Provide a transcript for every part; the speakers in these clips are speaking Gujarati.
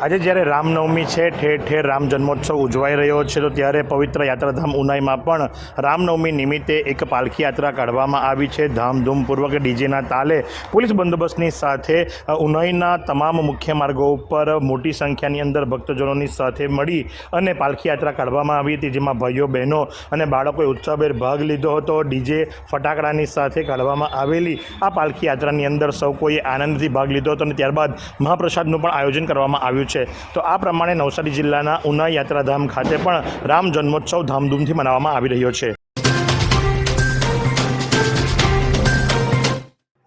આજે જ્યારે રામનવમી છે, ઠેર ઠેર રામ જન્મોત્સવ ઉજવાઈ રહ્યો છે, તો ત્યારે પવિત્ર યાત્રાધામ ઉનાઈમાં પણ રામનવમી નિમિત્તે એક પાલખી યાત્રા કાઢવામાં આવી છે. ધામધૂમપૂર્વક ડીજેના તાલે પોલીસ બંદોબસ્તની સાથે ઉનાઈના તમામ મુખ્ય માર્ગો ઉપર મોટી સંખ્યાની અંદર ભક્તજનોની સાથે મળી અને પાલખી યાત્રા કાઢવામાં આવી હતી, જેમાં ભાઈઓ, બહેનો અને બાળકોએ ઉત્સાહભેર ભાગ લીધો હતો. ડીજે ફટાકડાની સાથે કાઢવામાં આવેલી આ પાલખી યાત્રાની અંદર સૌ કોઈએ આનંદથી ભાગ લીધો હતો અને ત્યારબાદ મહાપ્રસાદનું પણ આયોજન કરવામાં આવ્યું છે. તો આ પ્રમાણે નવસારી જિલ્લાના ઉના યાત્રાધામ ખાતે પણ રામ જન્મોત્સવ ધામધૂમથી મનાવવામાં આવી રહ્યો છે.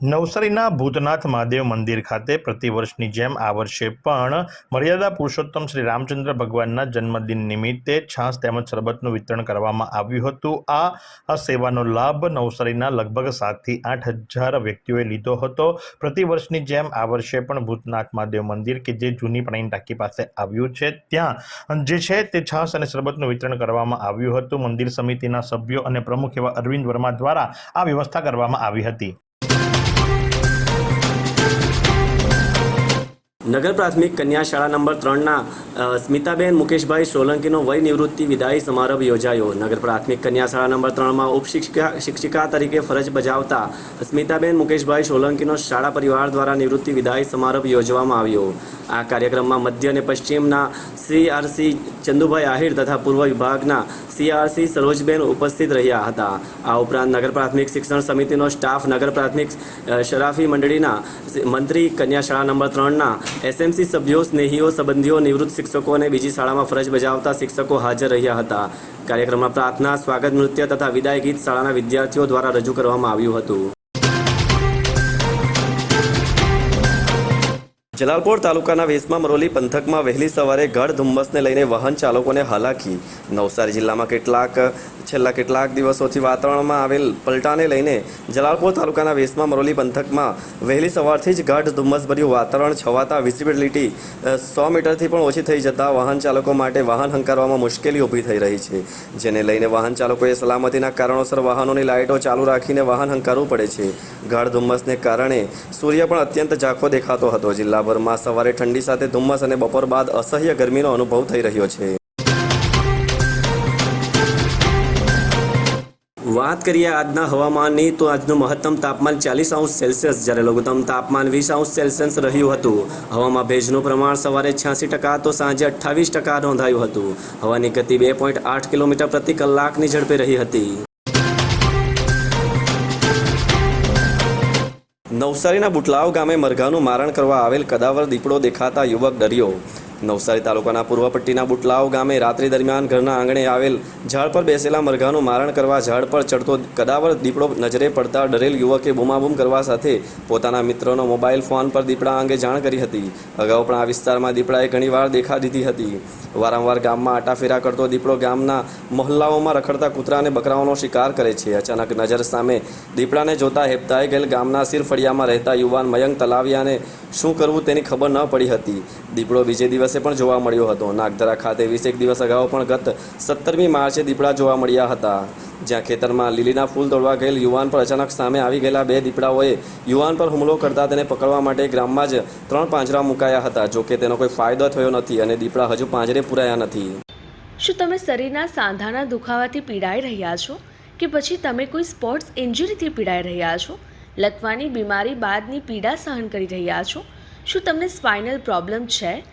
નવસારીના ભૂતનાથ મહાદેવ મંદિર ખાતે પ્રતિવર્ષની જેમ આ વર્ષે પણ મર્યાદા પુરુષોત્તમ શ્રી રામચંદ્ર ભગવાનના જન્મદિન નિમિત્તે છાશ તેમજ શરબતનું વિતરણ કરવામાં આવ્યું હતું. આ સેવાનો લાભ નવસારીના લગભગ સાતથી આઠ હજાર વ્યક્તિઓએ લીધો હતો. પ્રતિવર્ષની જેમ આ વર્ષે પણ ભૂતનાથ મહાદેવ મંદિર કે જે જૂની પાણીની ટાંકી પાસે આવ્યું છે, ત્યાં જે છે તે છાશ અને શરબતનું વિતરણ કરવામાં આવ્યું હતું. મંદિર સમિતિના સભ્યો અને પ્રમુખ એવા અરવિંદ વર્મા દ્વારા આ વ્યવસ્થા કરવામાં આવી હતી. નગર પ્રાથમિક કન્યા શાળા નંબર ત્રણના સ્મિતાબેન મુકેશભાઈ સોલંકીનો વય નિવૃત્તિ વિદાય સમારંભ યોજાયો. નગર પ્રાથમિક કન્યા શાળા નંબર ત્રણમાં ઉપશિક્ષિકા શિક્ષિકા તરીકે ફરજ બજાવતા સ્મિતાબેન મુકેશભાઈ સોલંકીનો શાળા પરિવાર દ્વારા નિવૃત્તિ વિદાય સમારંભ યોજવામાં આવ્યો. આ કાર્યક્રમમાં મધ્ય અને પશ્ચિમના સીઆરસી ચંદુભાઈ આહિર તથા પૂર્વ વિભાગના સીઆરસી સરોજબેન ઉપસ્થિત રહ્યા હતા. આ ઉપરાંત નગર પ્રાથમિક શિક્ષણ સમિતિનો સ્ટાફ, નગર પ્રાથમિક શરાફી મંડળીના મંત્રી કન્યા શાળા નંબર ત્રણના એસએમસી સભ્યો, સ્નેહીઓ, સંબંધીઓ, નિવૃત્ત શિક્ષકો અને બીજી શાળામાં ફરજ બજાવતા શિક્ષકો હાજર રહ્યા હતા. કાર્યક્રમમાં પ્રાર્થના, સ્વાગત નૃત્ય તથા વિદાય ગીત શાળાના વિદ્યાર્થીઓ દ્વારા રજૂ કરવામાં આવ્યું હતું. જલાલપોર તાલુકાના વેસમાં મરોલી પંથકમાં વહેલી સવારે ગઢ ધુમ્મસને લઈને વાહન ચાલકોને હાલાકી. નવસારી જિલ્લામાં કેટલાક છેલ્લા કેટલાક દિવસોથી વાતાવરણમાં આવેલ પલટાને લઈને જલાલપોર તાલુકાના વેસમા મરોલી પંથકમાં વહેલી સવારથી જ ગાઢ ધુમ્મસભર્યું વાતાવરણ છવાતા વિઝિબિલિટી સો મીટરથી પણ ઓછી થઈ જતા વાહન ચાલકો માટે વાહન હંકારવામાં મુશ્કેલી ઊભી થઈ રહી છે. જેને લઈને વાહન ચાલકોએ સલામતીના કારણોસર વાહનોની લાઇટો ચાલુ રાખીને વાહન હંકારવું પડે છે. ગાઢ ધુમ્મસને કારણે સૂર્ય પણ અત્યંત ઝાંખો દેખાતો હતો. જિલ્લાભરમાં સવારે ઠંડી સાથે ધુમ્મસ અને બપોર બાદ અસહ્ય ગરમીનો અનુભવ થઈ રહ્યો છે. વાત કરીએ આજના હવામાનની, તો આજનું મહત્તમ તાપમાન ચાલીસ અંશ સેલ્સિયસ જ્યારે લઘુત્તમ તાપમાન વીસ અંશ સેલ્સિયસ રહ્યું હતું. હવામાં ભેજનું પ્રમાણ સવારે છ્યાસી ટકા તો સાંજે અઠ્ઠાવીસ ટકા નોંધાયું હતું. હવાની ગતિ બે પોઈન્ટ આઠ કિલોમીટર પ્રતિ કલાકની ઝડપે રહી હતી. નવસારીના બુટલાવ ગામે મરઘાનું મારણ કરવા આવેલ કદાવર દીપડો દેખાતા યુવક ડર્યો. નવસારી તાલુકાના પૂર્વ પટ્ટીના બુટલાવ ગામે રાત્રિ દરમિયાન ઘરના આંગણે આવેલ ઝાડ પર બેસેલા મરઘાનું મારણ કરવા ઝાડ પર ચડતો કદાવર દીપડો નજરે પડતા ડરેલ યુવકે બૂમાબૂમ કરવા સાથે પોતાના મિત્રોનો મોબાઈલ ફોન પર દીપડા અંગે જાણ કરી હતી. અગાઉ પણ આ વિસ્તારમાં દીપડાએ ઘણીવાર દેખા દીધી હતી. વારંવાર ગામમાં આટાફેરા કરતો દીપડો ગામના મહોલ્લાઓમાં રખડતા કૂતરા અને બકરાઓનો શિકાર કરે છે. અચાનક નજર સામે દીપડાને જોતા હેપતાઈ ગયેલ ગામના સિરફળિયામાં રહેતા યુવાન મયંક તલાવિયાને શું કરવું તેની ખબર ન પડી હતી. દીપડો બીજે દિવસે પણ જોવા મળ્યો હતો. નાગધરા ખાતે વીસેક દિવસ અગાઉ પણ ગત સત્તરમી માર્ચે દીપડા જોવા મળ્યા હતા. જ્યાં ખેતરમાં લીલીના ફૂલ તોડવા ગયેલ યુવાન પર અચાનક સામે આવી ગયેલા બે દીપડાઓએ યુવાન પર હુમલો કરતા તેને પકડવા માટે ગ્રામમાં જ ત્રણ પાંજરા મુકાયા હતા. જોકે તેનો કોઈ ફાયદો થયો નથી અને દીપડા હજુ પાંજરે પુરાયા નથી. શું તમે શરીરના સાંધાના દુખાવાથી પીડાઈ રહ્યા છો? કે પછી તમે કોઈ સ્પોર્ટ્સ ઇન્જરીથી પીડાઈ રહ્યા છો? લકવાની બીમારી બાદની પીડા સહન કરી રહ્યા છો? શું તમને સ્પાઇનલ પ્રોબ્લેમ છે?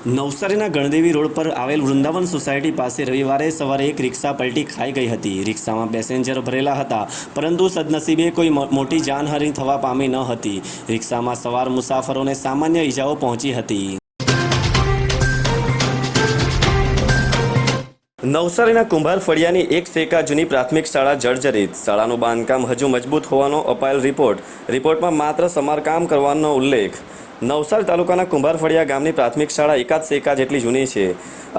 નવસારીના ગણદેવી રોડ પર આવેલ વૃંદાવન સોસાયટી પાસે રવિવારે સવારે એક રિક્ષા પલટી ખાઈ ગઈ હતી. રિક્ષામાં પેસેન્જર ભરેલા હતા, પરંતુ સદનસીબે કોઈ મોટી જાનહાનિ થવા પામી ન હતી. રિક્ષામાં સવાર મુસાફરોને સામાન્ય ઈજાઓ પહોંચી હતી. નવસારીના કુંભાર ફળિયાની એક સેકા જૂની પ્રાથમિક શાળા જર્જરિત. શાળાનું બાંધકામ હજુ મજબૂત હોવાનો અપાયેલ રિપોર્ટ. રિપોર્ટમાં માત્ર સમારકામ કરવાનો ઉલ્લેખ. નવસારી તાલુકાના કુંભાર ફળિયા ગામની પ્રાથમિક શાળા એકાદ સેકા જેટલી જૂની છે.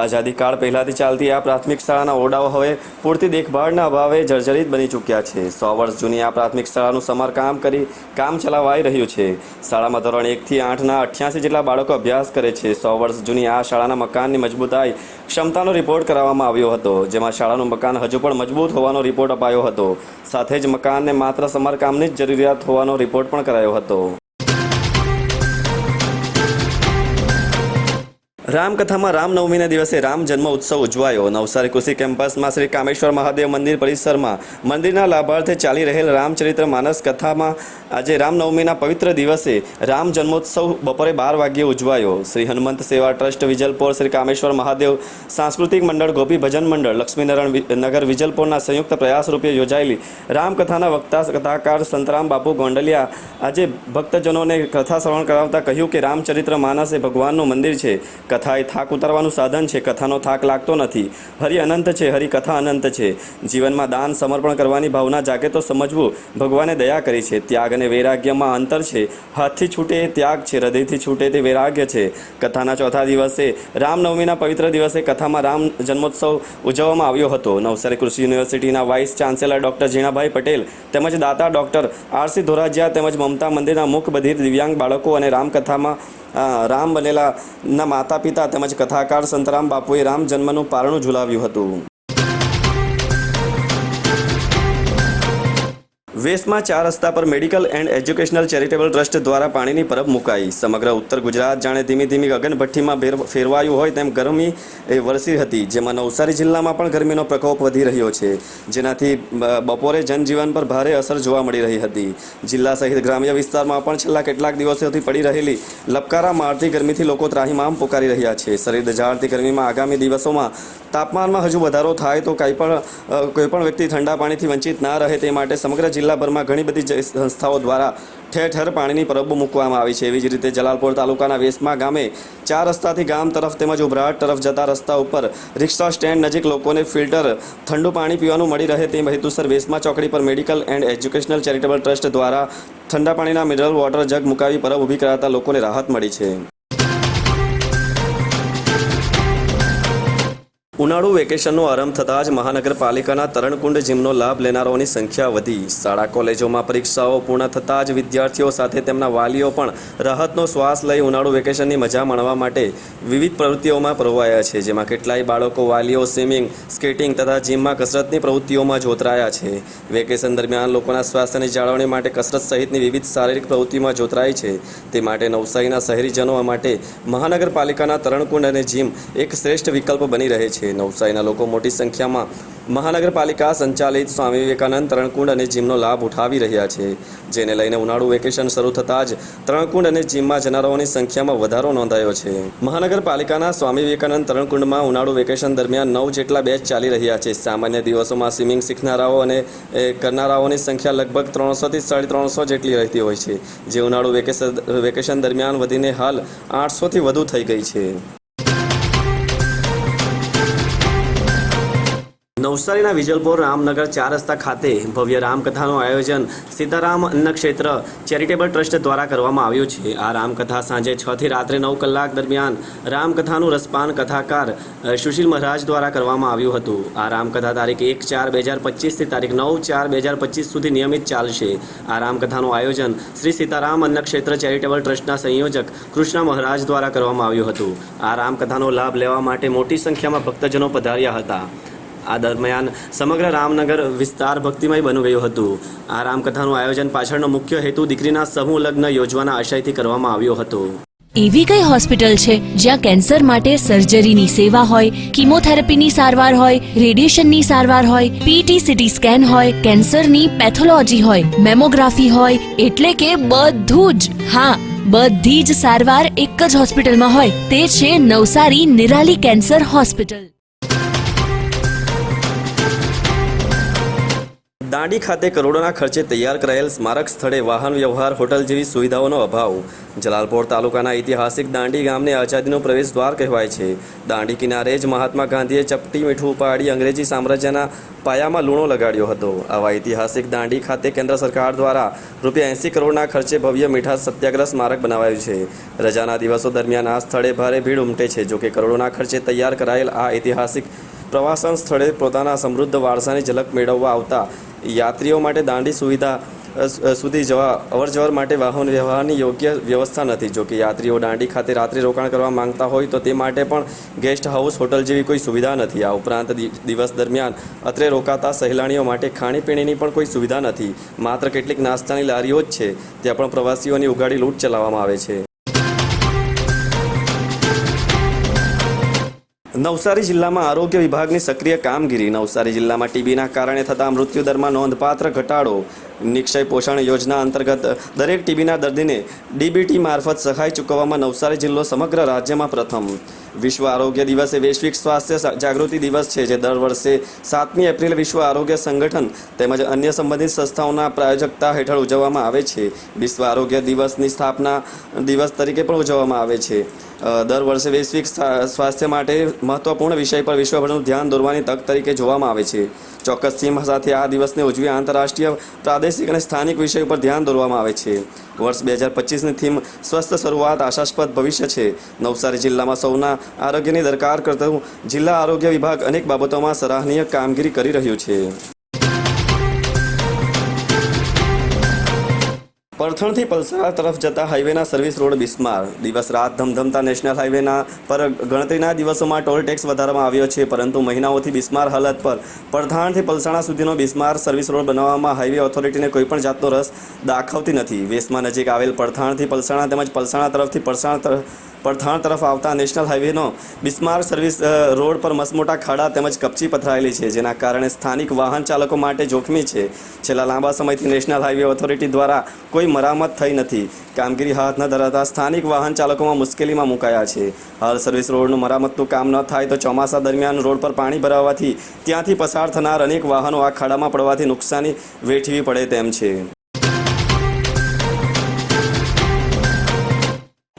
આઝાદી કાળ પહેલાંથી ચાલતી આ પ્રાથમિક શાળાના ઓરડાઓ હવે પૂરતી દેખભાળના અભાવે જર્જરિત બની ચૂક્યા છે. સો વર્ષ જૂની આ પ્રાથમિક શાળાનું સમારકામ કરી કામ ચલાવાઈ રહ્યું છે. શાળામાં ધોરણ એકથી આઠના અઠ્યાસી જેટલા બાળકો અભ્યાસ કરે છે. સો વર્ષ જૂની આ શાળાના મકાનની મજબૂતાઈ ક્ષમતાનો રિપોર્ટ કરાવવામાં આવ્યો હતો. જેમાં શાળાનું મકાન હજુ પણ મજબૂત હોવાનો રિપોર્ટ અપાયો હતો. સાથે જ મકાનને માત્ર સમારકામની જ જરૂરિયાત હોવાનો રિપોર્ટ પણ કરાયો હતો. રામકથામાં રામનવમીના દિવસે રામ જન્મ ઉત્સવ ઉજવાયો. નવસારી કૃષિ કેમ્પસમાં શ્રી કામેશ્વર મહાદેવ મંદિર પરિસરમાં મંદિરના લાભાર્થે ચાલી રહેલ રામચરિત્ર માનસ કથામાં આજે રામનવમીના પવિત્ર દિવસે રામ જન્મોત્સવ બપોરે બાર વાગ્યે ઉજવાયો. શ્રી હનુમંત સેવા ટ્રસ્ટ વિજલપોર શ્રી કામેશ્વર મહાદેવ સાંસ્કૃતિક મંડળ ગોપી ભજન મંડળ લક્ષ્મીનારાયણ નગર વિજલપોરના સંયુક્ત પ્રયાસ રૂપે યોજાયેલી રામકથાના વક્તા કથાકાર સંતરામ બાપુ ગોંડલિયા આજે ભક્તજનોને કથા શ્રવણ કરાવતા કહ્યું કે રામચરિત્ર માનસ એ ભગવાનનું મંદિર છે. કથા એ થાક ઉતારવાનું સાધન છે. કથાનો થાક લાગતો નથી. હરિ અનંત છે. હરિ કથા અનંત છે. જીવનમાં દાન સમર્પણ કરવાની ભાવના જાગે તો સમજવું. ભગવાને દયા કરી છે. ત્યાગ અને વૈરાગ્યમાં અંતર છે. હાથથી છૂટે એ ત્યાગ છે. હૃદયથી છૂટે તે વૈરાગ્ય છે. કથાના ચોથા દિવસે, રામનવમીના પવિત્ર દિવસે કથામાં રામ જન્મોત્સવ ઉજવવામાં આવ્યો હતો. નવસારી કૃષિ યુનિવર્સિટીના vice chancellor doctor Zinabhai Patel તેમજ દાતા ડૉક્ટર આરસી ધોરાજીયા તેમજ મમતા મંદિરના મુખ બધિર દિવ્યાંગ બાળકો અને રામકથામાં રામ બનેલાના માતા પિતા તેમજ કથાકાર સંતરામ બાપુએ રામ જન્મનું પારણું ઝુલાવ્યું હતું. વેસ્ટમાં ચાર રસ્તા પર medical and educational charitable trust દ્વારા પાણીની પરબ મુકાઈ. સમગ્ર ઉત્તર ગુજરાત જાણે ધીમી ધીમી ગગનભઠ્ઠીમાં ફેરવાયું હોય તેમ ગરમી એ વરસી હતી, જેમાં નવસારી જિલ્લામાં પણ ગરમીનો પ્રકોપ વધી રહ્યો છે, જેનાથી બપોરે જનજીવન પર ભારે અસર જોવા મળી રહી હતી. જિલ્લા સહિત ગ્રામ્ય વિસ્તારમાં પણ છેલ્લા કેટલાક દિવસોથી પડી રહેલી લપકારા મારતી ગરમીથી લોકો ત્રાહીમામ પોકારી રહ્યા છે. શરીર દજાડતી ગરમીમાં આગામી દિવસોમાં તાપમાનમાં હજુ વધારો થાય તો કંઈ પણ કોઈપણ વ્યક્તિ ઠંડા પાણીથી વંચિત ના રહે તે માટે સમગ્ર જિલ્લાભરમાં ઘણી બધી સંસ્થાઓ દ્વારા ઠેર ઠેર પાણીની પરબો મૂકવામાં આવી છે. એવી જ રીતે જલાલપોર તાલુકાના વેસમા ગામે ચાર રસ્તાથી ગામ તરફ તેમજ ઉભરાટ તરફ જતા રસ્તા ઉપર રિક્ષા સ્ટેન્ડ નજીક લોકોને ફિલ્ટર ઠંડુ પાણી પીવાનું મળી રહે તે હેતુસર વેસમા ચોકડી પર medical and educational charitable trust દ્વારા ઠંડા પાણીના મિનરલ વોટર જગ મુકાવી પરબ ઊભી કરાતા લોકોને રાહત મળી છે. ઉનાળુ વેકેશનનો આરંભ થતાં જ મહાનગરપાલિકાના તરણકુંડ જીમનો લાભ લેનારાઓની સંખ્યા વધી. શાળા કોલેજોમાં પરીક્ષાઓ પૂર્ણ થતાં જ વિદ્યાર્થીઓ સાથે તેમના વાલીઓ પણ રાહતનો શ્વાસ લઈ ઉનાળુ વેકેશનની મજા માણવા માટે વિવિધ પ્રવૃત્તિઓમાં પ્રવાયા છે, જેમાં કેટલાય બાળકો વાલીઓ સ્વિમિંગ, સ્કેટિંગ તથા જીમમાં કસરતની પ્રવૃત્તિઓમાં જોતરાયા છે. વેકેશન દરમિયાન લોકોના સ્વાસ્થ્યની જાળવણી માટે કસરત સહિતની વિવિધ શારીરિક પ્રવૃત્તિઓમાં જોતરાય છે. તે માટે નવસારીના શહેરીજનો માટે મહાનગરપાલિકાના તરણકુંડ અને જીમ એક શ્રેષ્ઠ વિકલ્પ બની રહે છે. નવસારીના લોકો મોટી સંખ્યામાં મહાનગરપાલિકા સંચાલિત સ્વામી વિવેકાનંદ તરણકુંડ અને જીમનો લાભ ઉઠાવી રહ્યા છે. જેને લઈને ઉનાળુ વેકેશન શરૂ થતાં જ તરણકુંડ અને જીમમાં જનારાઓની સંખ્યામાં વધારો નોંધાયો છે. મહાનગરપાલિકાના સ્વામી વિવેકાનંદ તરણકુંડમાં ઉનાળુ વેકેશન દરમિયાન નવ જેટલા બેચ ચાલી રહ્યા છે. સામાન્ય દિવસોમાં સ્વિમિંગ શીખનારાઓ અને કરનારાઓની સંખ્યા લગભગ ત્રણસોથી સાડી ત્રણસો જેટલી રહેતી હોય છે. જે ઉનાળુ વેકેશન વેકેશન દરમિયાન વધીને હાલ આઠસોથી વધુ થઈ ગઈ છે. નવસારીના વિજલપોર રામનગર ચાર રસ્તા ખાતે ભવ્ય રામકથાનું આયોજન સીતારામ અન્નક્ષેત્ર ચેરિટેબલ ટ્રસ્ટ દ્વારા કરવામાં આવ્યું છે. આ રામકથા સાંજે છ થી રાત્રે નવ કલાક દરમિયાન રામકથાનું રસપાન કથાકાર સુશીલ મહારાજ દ્વારા કરવામાં આવ્યું હતું. આ રામકથા તારીખ એક ચાર બે હજાર પચીસથી તારીખ નવ ચાર બે હજાર પચીસ સુધી નિયમિત ચાલશે. આ રામકથાનું આયોજન શ્રી સીતારામ અન્નક્ષેત્ર ચેરિટેબલ ટ્રસ્ટના સંયોજક કૃષ્ણ મહારાજ દ્વારા કરવામાં આવ્યું હતું. આ રામકથાનો લાભ લેવા માટે મોટી સંખ્યામાં ભક્તજનો પધાર્યા હતા. આ દરમિયાન સમગ્ર રામનગર વિસ્તાર ભક્તિમય બની ગયું હતું. આ રામકથાનું આયોજન પાછળનો મુખ્ય હેતુ દીકરીના સમૂહ લગ્ન યોજવાના આશયથી કરવામાં આવ્યો હતો. એવી કઈ હોસ્પિટલ છે જ્યાં કેન્સર માટે સર્જરીની સેવા હોય, કિમોથેરાપીની સારવાર હોય, રેડિયેશનની સારવાર હોય પીટી સીટી સ્કેન હોય, કેન્સરની પેથોલોજી હોય, મેમોગ્રાફી હોય, એટલે કે બધું જ. હા, બધી જ સારવાર એક જ હોસ્પિટલમાં હોય, તે છે નવસારી નિરાલી કેન્સર હોસ્પિટલ. દાંડી ખાતે કરોડોના ખર્ચે તૈયાર કરાયેલ સ્મારક સ્થળે વાહન વ્યવહાર, હોટલ જેવી સુવિધાઓનો અભાવ. જલાલપોર તાલુકાના ઐતિહાસિક દાંડી ગામને આઝાદીનો પ્રવેશ દ્વાર કહેવાય છે. દાંડી કિનારે જ મહાત્મા ગાંધીએ ચપટી મીઠું ઉપાડી અંગ્રેજી સામ્રાજ્યના પાયામાં લૂણો લગાડ્યો હતો. આવા ઐતિહાસિક દાંડી ખાતે કેન્દ્ર સરકાર દ્વારા રૂપિયા એંસી કરોડના ખર્ચે ભવ્ય મીઠા સત્યાગ્રહ સ્મારક બનાવાયું છે. રજાના દિવસો દરમિયાન આ સ્થળે ભારે ભીડ ઉમટે છે, જોકે કરોડોના ખર્ચે તૈયાર કરાયેલ આ ઐતિહાસિક પ્રવાસન સ્થળે પોતાના સમૃદ્ધ વારસાની ઝલક મેળવવા આવતા યાત્રીઓ માટે દાંડી સુવિધા સુધી જવા, અવરજવર માટે વાહન વ્યવહારની યોગ્ય વ્યવસ્થા નથી. જોકે યાત્રીઓ દાંડી ખાતે રાત્રિ રોકાણ કરવા માંગતા હોય, તો તે માટે પણ ગેસ્ટ હાઉસ, હોટલ જેવી કોઈ સુવિધા નથી. આ ઉપરાંત દિવસ દરમિયાન અત્રે રોકાતા સહેલાણીઓ માટે ખાણીપીણીની પણ કોઈ સુવિધા નથી. માત્ર કેટલીક નાસ્તાની લારીઓ જ છે ત્યાં પણ પ્રવાસીઓની ઉગાડી લૂંટ ચલાવવામાં આવે છે. નવસારી જિલ્લામાં આરોગ્ય વિભાગની સક્રિય કામગીરી. નવસારી જિલ્લામાં ટીબીના કારણે થતા મૃત્યુદરમાં નોંધપાત્ર ઘટાડો નિક્ષય પોષણ યોજના અંતર્ગત દરેક ટીબીના દર્દીને ડીબીટી મારફત સહાય ચૂકવવામાં નવસારી જિલ્લો સમગ્ર રાજ્યમાં પ્રથમ. વિશ્વ આરોગ્ય દિવસ એ વૈશ્વિક સ્વાસ્થ્ય જાગૃતિ દિવસ છે જે દર વર્ષે સાતમી એપ્રિલ વિશ્વ આરોગ્ય સંગઠન તેમજ અન્ય સંબંધિત સંસ્થાઓના પ્રાયોજકતા હેઠળ ઉજવવામાં આવે છે. વિશ્વ આરોગ્ય દિવસની સ્થાપના દિવસ તરીકે પણ ઉજવવામાં આવે છે. દર વર્ષે વૈશ્વિક સ્વા- સ્વાસ્થ્ય માટે મહત્વપૂર્ણ વિષય પર વિશ્વભરનું ધ્યાન દોરવાની તક તરીકે જોવામાં આવે છે. ચોક્કસ થીમ સાથે આ દિવસને ઉજવી આંતરરાષ્ટ્રીય પ્રાદેશિક અને સ્થાનિક વિષય પર ધ્યાન દોરવામાં આવે છે. વર્ષ બે હજાર પચીસની થીમ સ્વસ્થ શરૂઆત આશાસ્પદ ભવિષ્ય છે. નવસારી જિલ્લામાં સૌના આરોગ્યની દરકાર કરતું જિલ્લા આરોગ્ય વિભાગ અનેક બાબતોમાં સરાહનીય કામગીરી કરી રહ્યું છે. પરથણથી પલસાણા તરફ જતા હાઈવેના સર્વિસ રોડ બિસ્માર. દિવસ રાત ધમધમતા નેશનલ હાઈવેના પર ગણતરીના દિવસોમાં ટોલ ટેક્સ વધારવામાં આવ્યો છે, પરંતુ મહિનાઓથી બિસ્માર હાલત પર. પરથાણથી પલસાણા સુધીનો બિસ્માર સર્વિસ રોડ બનાવવામાં હાઈવે ઓથોરિટીને કોઈપણ જાતનો રસ દાખવતી નથી. વેસમાં નજીક આવેલ પરથાણથી પલસાણા તેમજ પલસાણા તરફથી પરસાણા તરફ પડથાણ તરફ આવતા નેશનલ હાઈવેનો બિસ્માર સર્વિસ રોડ પર મસમોટા ખાડા તેમજ કપચી પથરાયેલી છે, જેના કારણે સ્થાનિક વાહન ચાલકો માટે જોખમી છે. છેલ્લા લાંબા સમયથી નેશનલ હાઈવે ઓથોરિટી દ્વારા કોઈ મરામત થઈ નથી. કામગીરી હાથ ન ધરાતા સ્થાનિક વાહન ચાલકોમાં મુશ્કેલીમાં મુકાયા છે. હાલ સર્વિસ રોડનું મરામતનું કામ ન થાય તો ચોમાસા દરમિયાન રોડ પર પાણી ભરાવાથી ત્યાંથી પસાર થનાર અનેક વાહનો આ ખાડામાં પડવાથી નુકસાની વેઠવી પડે તેમ છે.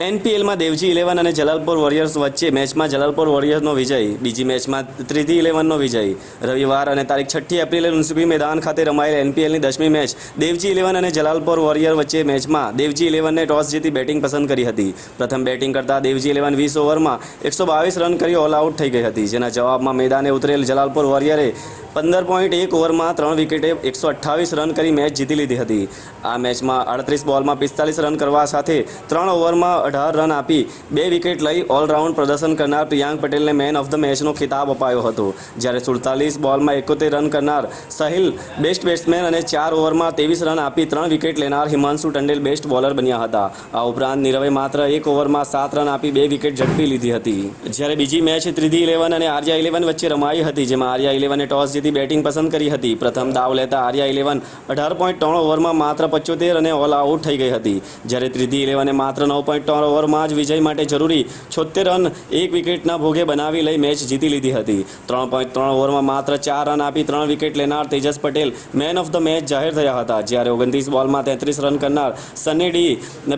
એનપીએલમાં દેવજી ઇલેવન અને જલાલપોર વોરિયર્સ વચ્ચે મેચમાં જલાલપોર વોરિયર્સનો વિજય, બીજી મેચમાં ત્રીજી ઇલેવનનો વિજય. રવિવાર અને તારીખ છઠ્ઠી એપ્રિલે લુન્સુબી મેદાન ખાતે રમાયેલ એનપીએલની દસમી મેચ, દેવજી ઇલેવન અને જલાલપોર વોરિયર વચ્ચે મેચમાં દેવજી ઇલેવને ટોસ જીતી બેટિંગ પસંદ કરી હતી. પ્રથમ બેટિંગ કરતા દેવજી ઇલેવન વીસ ઓવરમાં એકસો બાવીસ રન કરી ઓલ આઉટ થઈ ગઈ હતી. જેના જવાબમાં મેદાને ઉતરેલ જલાલપોર વોરિયરે પંદર પોઈન્ટ એક ઓવરમાં ત્રણ વિકેટે એકસો અઠ્ઠાવીસ રન કરી મેચ જીતી લીધી હતી. આ મેચમાં અડત્રીસ બોલમાં પિસ્તાલીસ રન કરવા સાથે ત્રણ ઓવરમાં અઢાર રન આપી, બે વિકેટ લઈ ઓલરાઉન્ડ પ્રદર્શન કરનાર પ્રિયાંક પટેલને મેન ઓફ ધ મેચનો ખિતાબ અપાયો હતો. જ્યારે સુડતાલીસ બોલમાં એકોતેર રન કરનાર સહિલ બેસ્ટ બેટ્સમેન અને ચાર ઓવરમાં ત્રેવીસ રન આપી, ત્રણ વિકેટ લેનાર હિમાંશુ ટંડેલ બેસ્ટ બોલર બન્યા હતા. આ ઉપરાંત નીરવે માત્ર એક ઓવરમાં સાત રન આપી, બે વિકેટ ઝડપી લીધી હતી. જ્યારે બીજી મેચ ત્રીજી ઇલેવન અને આર્યા ઇલેવન વચ્ચે રમાઈ હતી, જેમાં આર્યા ઇલેવને ટોસ જીતી બેટિંગ પસંદ કરી હતી. પ્રથમ દાવ લેતા આર્યા ઇલેવન અઢાર પોઈન્ટ ત્રણ ઓવરમાં માત્ર પચોતેર અને ઓલ આઉટ થઈ ગઈ હતી. જ્યારે ત્રીજી ઇલેવને માત્ર નવ પોઈન્ટ ત્રણ ઓવરમાં જ વિજય માટે જરૂરી છોતેર રન, એક વિકેટના ભોગે બનાવી લઈ મેચ જીતી લીધી હતી. ત્રણ પોઈન્ટ ત્રણ ઓવરમાં માત્ર ચાર રન આપી ત્રણ વિકેટ લેનાર Tejas Patel man of the match જાહેર થયા હતા, જ્યારે ઓગણત્રીસ બોલમાં તેત્રીસ રન કરનાર સની ડી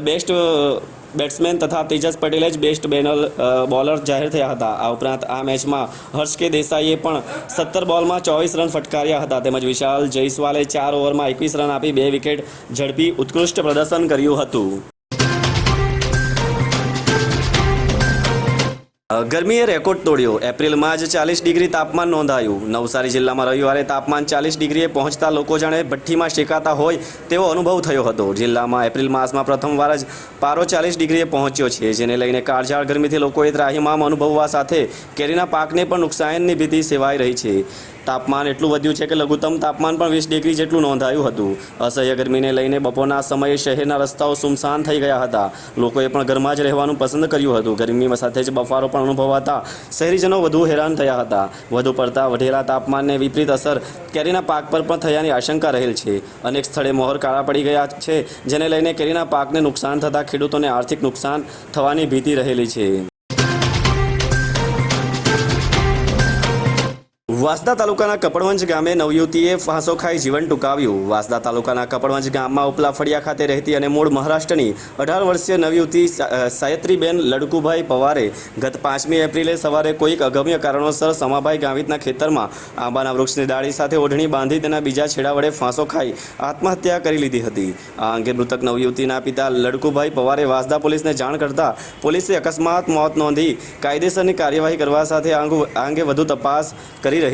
બેસ્ટ બેટ્સમેન તથા તેજસ પટેલે જ બેસ્ટ બેનલ બોલર જાહેર થયા હતા. આ ઉપરાંત આ મેચમાં હર્ષ કે દેસાઈએ પણ સત્તર બોલમાં ચોવીસ રન ફટકાર્યા હતા. તેમજ વિશાલ જયસ્વાલે ચાર ઓવરમાં એકવીસ રન આપી બે વિકેટ ઝડપી ઉત્કૃષ્ટ પ્રદર્શન કર્યું હતું. ગરમીએ રેકોર્ડ તોડ્યો. એપ્રિલમાં જ ચાલીસ ડિગ્રી તાપમાન નોંધાયું. નવસારી જિલ્લામાં રવિવારે તાપમાન ચાલીસ ડિગ્રીએ પહોંચતા લોકો જાણે ભઠ્ઠીમાં શેકાતા હોય તેવો અનુભવ થયો હતો. જિલ્લામાં એપ્રિલ માસમાં પ્રથમવાર જ પારો ચાલીસ ડિગ્રીએ પહોંચ્યો છે, જેને લઈને કાળઝાળ ગરમીથી લોકોએ ત્રાહીમામ અનુભવવા સાથે કેરીના પાકને પણ નુકસાનની ભીતિ સેવાઈ રહી છે. તાપમાન એટલું વધ્યું છે કે લઘુત્તમ તાપમાન પણ વીસ ડિગ્રી જેટલું નોંધાયું હતું. અસહ્ય ગરમીને લઈને બપોરના સમયે શહેરના રસ્તાઓ સુમસાન થઈ ગયા હતા. લોકોએ પણ ઘરમાં જ રહેવાનું પસંદ કર્યું હતું. ગરમીમાં સાથે જ બફારો પણ અનુભવાતા શહેરીજનો વધુ હેરાન થયા હતા. વધુ પડતા વધેલા તાપમાનને વિપરીત અસર કેરીના પાક પર પણ થયાની આશંકા રહેલ છે. અનેક સ્થળે મોહર કાળા પડી ગયા છે, જેને લઈને કેરીના પાકને નુકસાન થતાં ખેડૂતોને આર્થિક નુકસાન થવાની ભીતિ રહેલી છે. વાસદા તાલુકાના કપડવંજ ગામે નવયુવતીએ ફાંસો ખાઈ જીવન ટૂંકાવ્યું. વાસદા તાલુકાના કપડવંજ ગામમાં ઉપલા ફળિયા ખાતે રહેતી અને મૂળ મહારાષ્ટ્રની અઢાર વર્ષીય નવયુવતી સાયત્રીબેન લડકુભાઈ પવારે ગત પાંચમી એપ્રિલે સવારે કોઈક અગમ્ય કારણોસર સમાભાઈ ગાવિતના ખેતરમાં આંબાના વૃક્ષની ડાળી સાથે ઓઢણી બાંધી તેના બીજા છેડા વડે ફાંસો ખાઈ આત્મહત્યા કરી લીધી હતી. આ અંગે મૃતક નવયુવતીના પિતા લડકુભાઈ પવારે વાસદા પોલીસને જાણ કરતા પોલીસે અકસ્માત મોત નોંધી કાયદેસરની કાર્યવાહી કરવા સાથે આ અંગે વધુ તપાસ કરી રહી